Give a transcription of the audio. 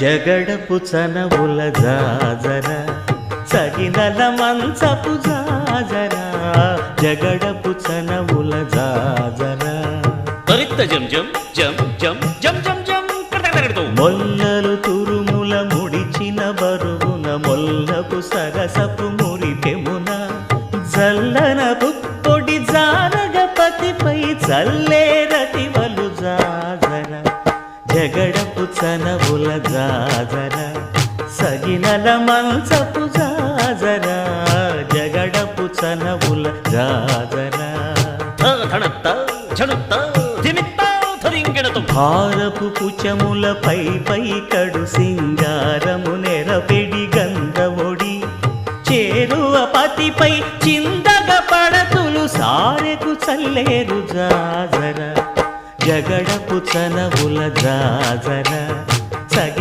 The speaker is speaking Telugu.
జగడపు చనవుల జాజర సగినల మంచపు జాజర జగడపు చనవుల జాజర. త్వరిత జం జం జం జం జం జం జం మొల్లలు తురుముల ముడిచిన బరువున మొల్లపు సరసపు మురిపెమున జల్లన పొడి జానగపతిపై చల్లే జగడపు చనవుల జాజర సగినల మంచపు జాజర జగడపు చనవుల జాజర. భారపు పుచములపై పై కడు సింగారము నెరపెడి గంధముడి చేరువ పతిపై చిందగ పడతులు సారెకు చల్లేరు జాజర జగడపు చనవుల జాజర సగి